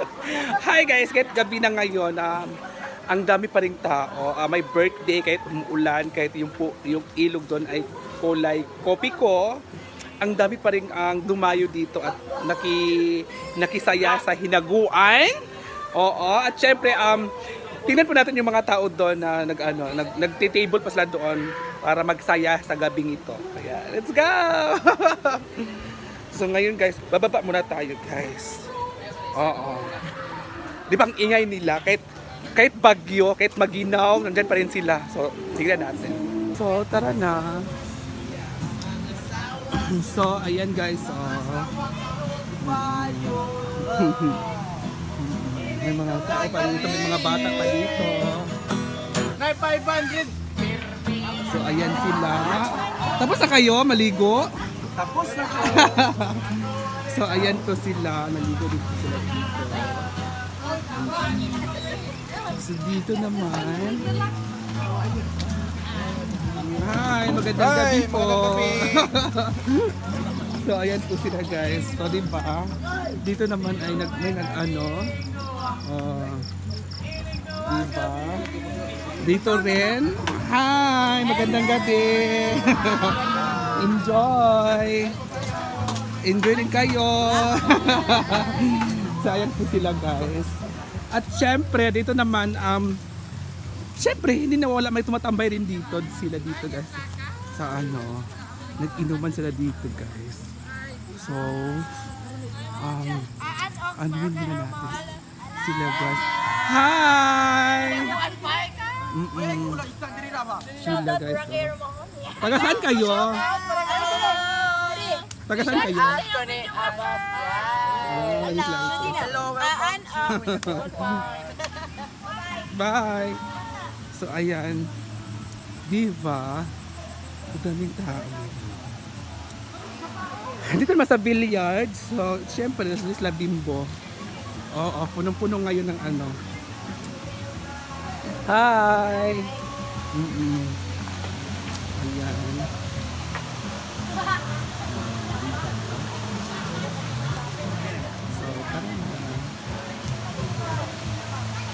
Hi guys, kahit gabi na ngayon, um, ang dami pa ring tao. Ah, may birthday kahit umuulan, kahit yung, po, yung ilog doon ay kulay kopi ko. Ang dami pa rin ang dumayo dito at naki, nakisaya sa hinaguan. Oo, at syempre, um, tingnan po natin yung mga tao doon na nag, ano, nag, nagtitable pa sila doon para magsaya sa gabing ito. Kaya, let's go! so ngayon guys, bababa muna tayo guys. Oo. Di ba ang ingay nila, kahit, kahit bagyo, kahit maginaw, nandyan pa rin sila. So, tignan natin. So, tara na. So, ayan guys. Oh. may mga tao pa dito, may mga bata pa dito. Nay, 500! So, ayan sila. Tapos na kayo, maligo? Tapos na ko. So, ayan to sila. Naligo dito sila dito. So, dito naman. Hi, magandang gabi po. so, ayan po sila guys. So, di ba? Dito naman ay nag, may nag ano. Uh, di ba? Dito rin. Hi, magandang gabi. Enjoy. Enjoy din kayo. so, ayan po sila guys. At syempre, dito naman, um, syempre, hindi nawala, may tumatambay rin dito, sila dito guys. Sa ano, nag-inuman sila dito guys. So, um, ano yun muna natin? Sila guys. Hi! Mm-mm. Sila guys. Oh. Taga saan kayo? Taga saan kayo? Anthony Abbas. Oh, ayos lang. Hello, Bye! So, ayan. Diba? Ang daming tao. Dito naman sa billiards. So, syempre, nasa Isla Bimbo. Oo, punong-puno ngayon ng ano. Hi! Mm-mm.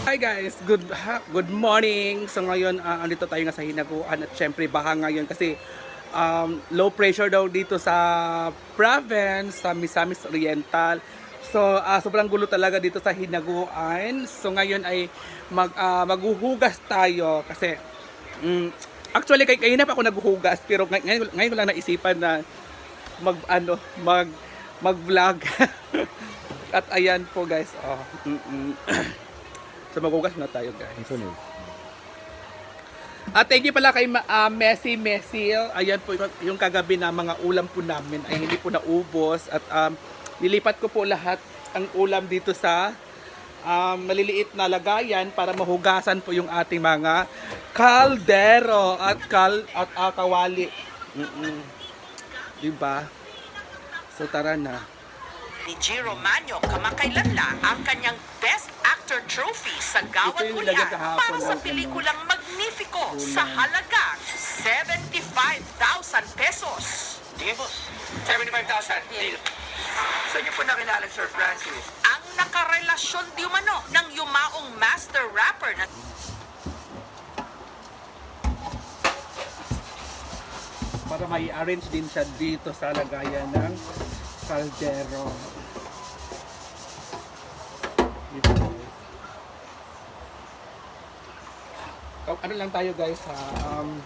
Hi guys, good good morning. So ngayon uh, andito tayo nga sa Hinaguan at syempre baha ngayon kasi um, low pressure daw dito sa province sa Misamis Oriental. So ah, sobrang gulo talaga dito sa Hinaguan. So ngayon ay mag ah, maghuhugas tayo kasi mm, actually kay kayo na pa ako naghuhugas pero ngay- ngayon, ngayon ko lang naisipan na mag ano mag mag-vlog. at ayan po guys. Oh. mm-mm. So magugas na tayo guys. At thank you pala kay ah, Messi Messi. Ayan po yung, yung kagabi na mga ulam po namin ay hindi po naubos at um, nilipat ko po lahat ang ulam dito sa um, maliliit na lagayan para mahugasan po yung ating mga kaldero at kal at ah, kawali. Mm-mm. Diba? So tara na. ni G. Romano kamakailan lang ang kanyang Best Actor Trophy sa Gawad kahapon para sa ng pelikulang Magnifico sa halagang 75,000 pesos. Sige po. 75,000. Deal. Saan niyo po nakilala Sir Francis? Ang nakarelasyon di umano ng yumaong master rapper na para may arrange din siya dito sa lagayan ng kaldero. Dito. Oh, Ano lang tayo guys ha, um,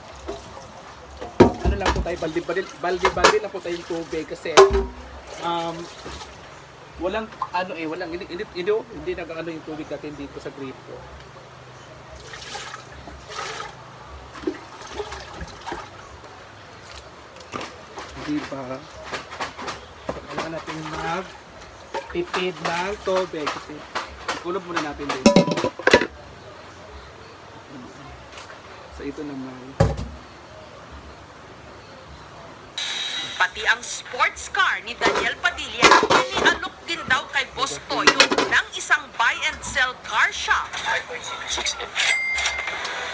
ano lang po tayo, baldi-baldi, baldi-baldi lang po tayong tubig kasi um, walang ano eh, walang, hindi, hindi, hindi, hindi nag-ano yung tubig natin dito sa gripo. Di ba? So, kailangan natin mag tipid ng tubig kasi kulob muna natin din. So ito naman. pati ang sports car ni Daniel Padilla inialok din daw kay Boss Toyo ng isang buy and sell car shop. 5.6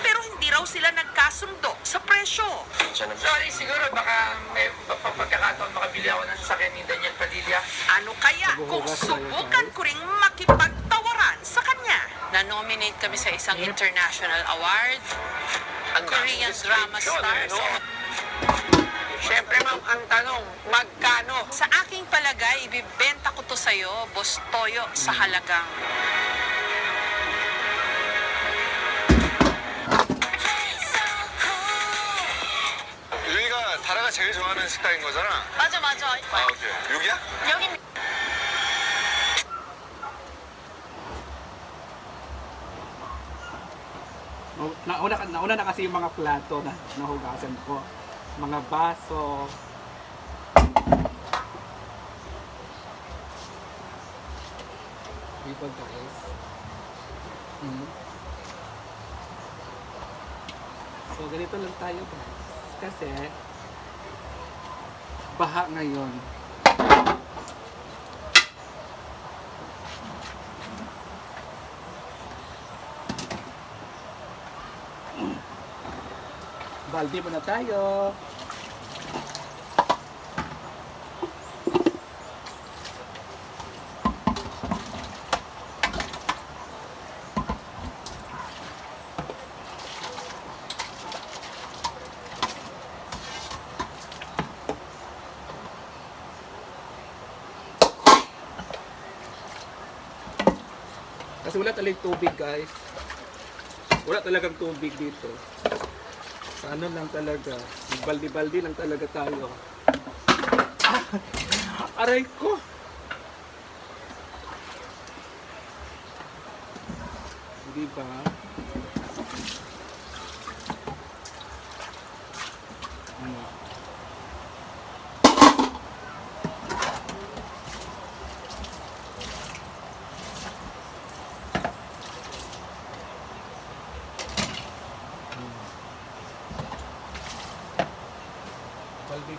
Pero hindi raw sila nagkasundo sa presyo. Sorry, siguro baka may pa- pa- pagkakataon makabili ako ng sasakyan ni Daniel Padilla. Ano kaya kung subukan ko ring makipagtawaran Na-nominate kami sa isang international award. Ang daming Korean drama description, stars. eh, no? Siyempre, ma'am, ang tanong, magkano? Sa aking palagay, ibibenta ko to sa'yo, Boss Toyo, sa halagang 유이가 다라가 제일 좋아하는 식당인 거잖아. 맞아 맞아 아 오케이. 여기야? 여기 Nauna, nauna na kasi yung mga plato na nahugasan ko. Mga baso. Dito guys. Mm. So ganito lang tayo guys. Kasi baha ngayon. Baldi muna tayo. Kasi wala talagang tubig guys. Wala talagang tubig dito. Sa ano lang talaga. Baldi-baldi lang talaga tayo. Ah! Aray ko! Di ba? Ano?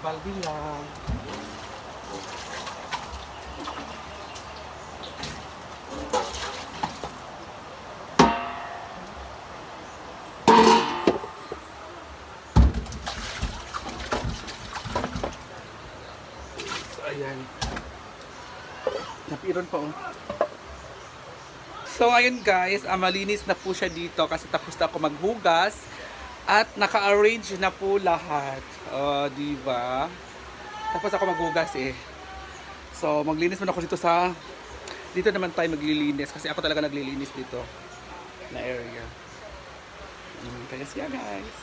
Baldi-baldi lang. So, ayan. Napiron pa oh. So ngayon guys, ah, malinis na po siya dito kasi tapos na ako maghugas at naka-arrange na po lahat. Oh, di ba? Tapos ako maghugas eh. So maglinis muna ako dito sa dito naman tayo maglilinis kasi ako talaga naglilinis dito na area. Mm, kaya siya guys.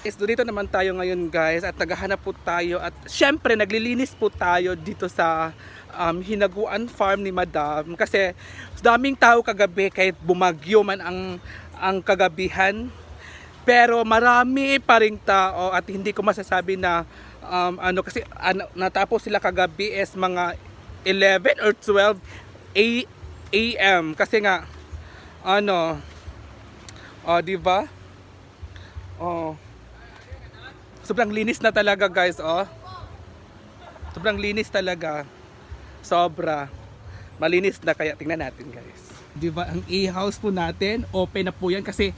Is dito naman tayo ngayon guys at naghahanap po tayo at syempre naglilinis po tayo dito sa um, Hinaguan Farm ni Madam kasi daming tao kagabi kahit bumagyo man ang ang kagabihan pero marami pa ring tao at hindi ko masasabi na um, ano kasi ano, natapos sila kagabi is mga 11 or 12 a AM kasi nga ano oh di ba? Oh. Sobrang linis na talaga guys oh. Sobrang linis talaga. Sobra. Malinis na kaya. Tingnan natin guys. Di ba? Ang A-house po natin open na po yan kasi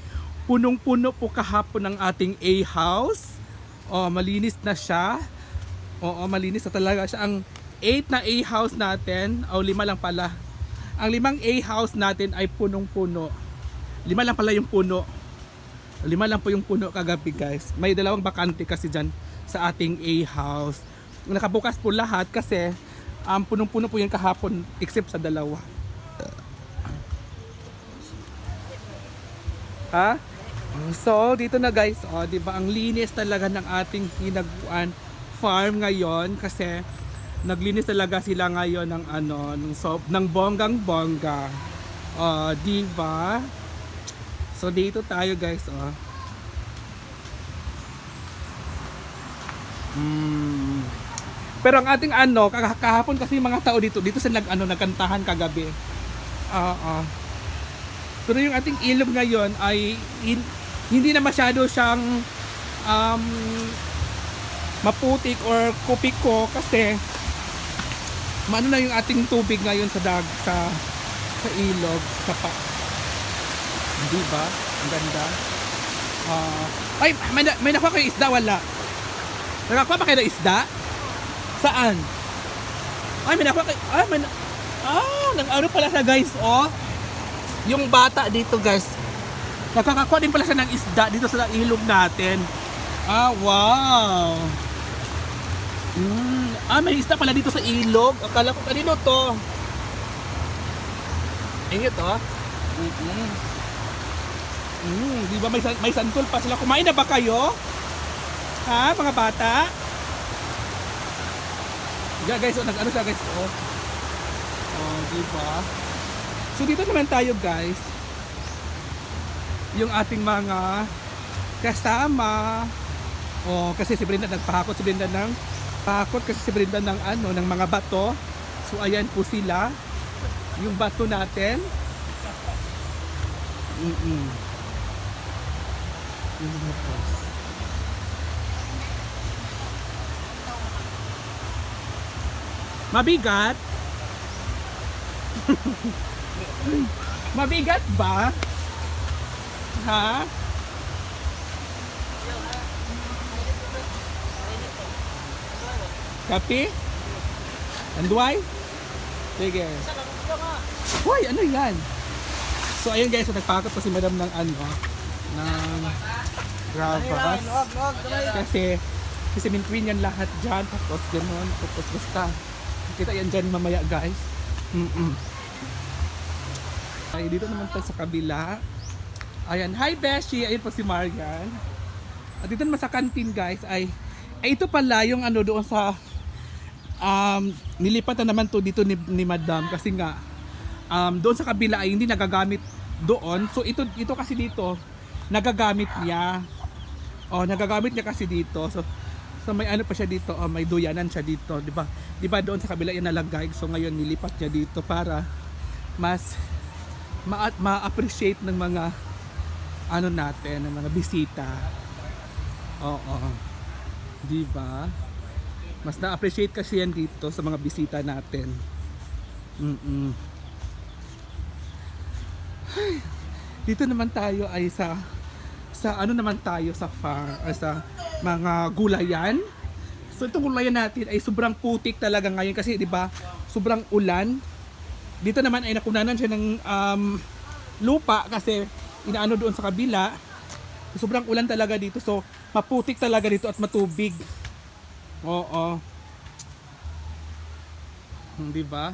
punong-puno po kahapon ng ating A-house. Oh malinis na siya. Oo malinis na talaga siya. Ang 8 na A-house natin o lima lang pala. Ang limang A-house natin ay punong-puno. Lima lang pala yung puno. Lima lang po yung puno kagabi guys. May dalawang bakante kasi dyan sa ating A-house. Nakabukas po lahat kasi um, punong-puno po yung kahapon except sa dalawa. Ha? So, dito na guys, oh, 'di ba? Ang linis talaga ng ating hinaguan farm ngayon kasi naglinis talaga sila ngayon ng ano, ng so, ng bonggang bongga. Oh, 'di ba? So dito tayo guys, oh. Hmm. Pero ang ating ano, kah- kahapon kasi mga tao dito, dito sila nag ano nagkantahan kagabi. Oo. Pero yung ating ilog ngayon ay hin- hindi na masyado siyang um, maputik or kupiko kasi maano na yung ating tubig ngayon sa dag sa sa ilog sa pa. Di ba? Ang ganda. Ah, ay may, na- may nakuha kayo isda wala. Nakakuha pa kayo ng isda? Saan? Ay may nakuha kayo ay may na- ah nag ano pala siya guys oh. Yung bata dito guys, nakakakuha din pala siya ng isda dito sa ilog natin. Ah, wow! Mm. Ah, may isda pala dito sa ilog. Akala ko kanino to. Eh, ito. Mm-mm. Mm, di ba may, may santol pa sila? Kumain na ba kayo? Ha, mga bata? Yeah, guys, oh, nag-ano siya guys, oh. Oh, di ba? So dito naman tayo guys. Yung ating mga kasama. Oh, kasi si Brenda nagpahakot si Brenda ng pakot kasi si Brenda ng ano, ng mga bato. So ayan po sila. Yung bato natin. Mga post. Mabigat? Mabigat ba? Ha? Kapi? Anduay? Sige. Hoy, ano yan? So ayun guys, so, nagpakot pa si madam ng ano, ng gravas. Kasi, kasi queen yan lahat dyan, tapos ganun, tapos basta. Kita yan dyan mamaya guys. Mm-mm. Ay, dito naman tayo sa kabila. Ayan, hi Beshi! Ayun po si Marian. At dito naman sa canteen guys ay, ay ito pala yung ano doon sa um, nilipatan naman to dito ni, ni Madam kasi nga um, doon sa kabila ay hindi nagagamit doon. So ito ito kasi dito nagagamit niya. Oh, nagagamit niya kasi dito. So so may ano pa siya dito, oh, may duyanan siya dito, 'di ba? 'Di ba doon sa kabila yan nalagay. So ngayon nilipat niya dito para mas ma- ma-appreciate ng mga ano natin, ng mga bisita. Oo. 'Di ba? Mas na-appreciate kasi yan dito sa mga bisita natin. Mm-mm. Dito naman tayo ay sa sa ano naman tayo sa farm ay sa mga gulayan. So itong gulayan natin ay sobrang putik talaga ngayon kasi 'di ba? Sobrang ulan. Dito naman ay nakunanan siya ng um, lupa kasi inaano doon sa kabila. Sobrang ulan talaga dito. So maputik talaga dito at matubig. Oo. Di ba?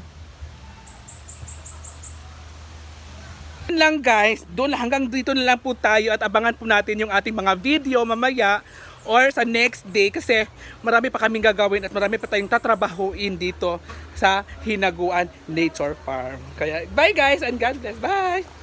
Yun lang guys, doon hanggang dito na lang po tayo at abangan po natin yung ating mga video mamaya or sa next day kasi marami pa kaming gagawin at marami pa tayong tatrabahuin dito sa Hinaguan Nature Farm. Kaya bye guys and God bless. Bye!